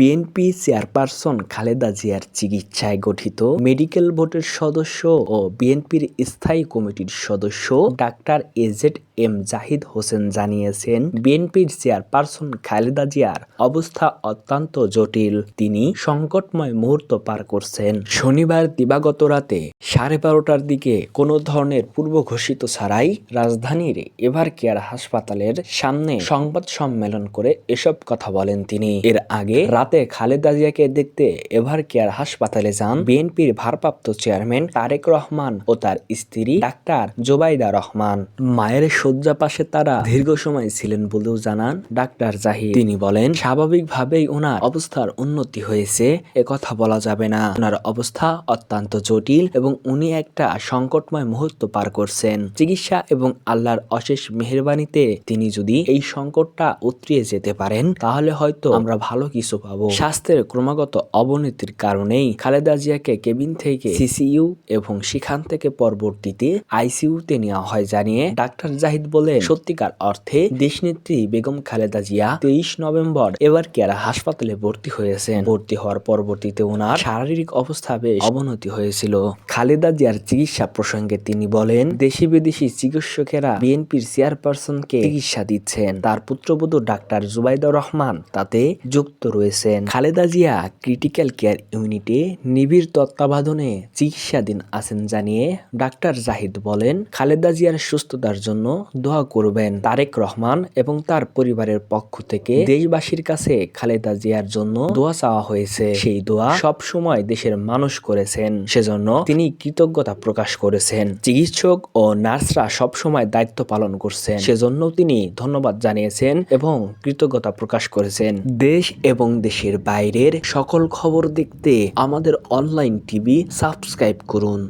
BNP chairperson Khaleda জিয়ার চিকিৎসায় গঠিত মেডিকেল বোর্ডের সদস্য ও বিএনপির স্থায়ী কমিটির সদস্য doctor A Z M Zahid Hossain জানিয়েছেন বিএনপির চেয়ারপারসন খালেদা জিয়ার অবস্থা অত্যন্ত জটিল। তিনি সংকটময় মুহূর্ত পার করছেন। শনিবার দিবাগত রাতে সাড়ে বারোটার দিকে কোনো ধরনের পূর্ব ঘোষিত ছাড়াই রাজধানীর এভার কেয়ার হাসপাতালের সামনে সংবাদ সম্মেলন করে এসব কথা বলেন তিনি। এর আগে রাতে খালেদা জিয়াকে দেখতে এভার কেয়ার হাসপাতালে যান বিএনপির ভারপ্রাপ্ত চেয়ারম্যান তারেক রহমান ও তার স্ত্রী ডাক্তার জোবাইদা রহমান। মায়ের শয্যা পাশে তারা দীর্ঘ সময় ছিলেন বলেও জানান ডাক্তার জাহিদ। তিনি বলেন, স্বাভাবিকভাবেই ওনার অবস্থার উন্নতি হয়েছে, এ কথা বলা যাবে না। ওনার অবস্থা অত্যন্ত জটিল এবং উনি একটা সংকটময় মুহূর্ত পার করছেন। চিকিৎসা এবং আল্লাহর অশেষ মেহরবানিতে তিনি যদি এই সংকটটা উতরিয়ে যেতে পারেন, তাহলে হয়তো আমরা ভালো কিছু পাবো। স্বাস্থ্যের ক্রমাগত অবনতির কারণেই খালেদা জিয়াকে কেবিন থেকে সিসিইউ এবং সেখান থেকে পরবর্তীতে আইসিইউতে নেওয়া হয় জানিয়ে ডাক্তার জাহিদ বলে সত্যিকার অর্থে দেশনেত্রী বেগম খালেদা জিয়া তেইশ নভেম্বর এবার কেরা হাসপাতালে ভর্তি হয়েছেন। ভর্তি হওয়ার পরবর্তীতে ওনার শারীরিক অবস্থা বেশ অবনতি হয়েছিল। খালেদা জিয়ার চিকিৎসা প্রসঙ্গে তিনি বলেন দেশি বিদেশি চিকিৎসকেরা বিএনপির চেয়ারপারসনকে চিকিৎসা দিচ্ছেন। তার পুত্রবধূ ডাক্তার জুবাইদা রহমান তাতে যুক্ত রয়েছেন খালেদা জিয়া ক্রিটিক্যাল কেয়ার ইউনিটে নিবিড় তত্ত্বাবধানে চিকিৎসাধীন আছেন জানিয়ে ডাক্তার জাহিদ বলেন, খালেদা জিয়ার সুস্থতার জন্য দোয়া করবেন তারেক রহমান এবং তার পরিবারের পক্ষ থেকে। দেশবাসীর কাছে খালেদা জিয়ার জন্য দোয়া চাওয়া হয়েছে। সেই দোয়া সব সময় দেশের মানুষ করেছেন, সেজন্য তিনি কৃতজ্ঞতা প্রকাশ করেছেন। চিকিৎসক ও নার্সরা সব সময় দায়িত্ব পালন করছেন, সেজন্য তিনি ধন্যবাদ জানিয়েছেন এবং কৃতজ্ঞতা প্রকাশ করেছেন। দেশ এবং দেশের বাইরের সকল খবর দেখতে আমাদের অনলাইন টিভি সাবস্ক্রাইব করুন।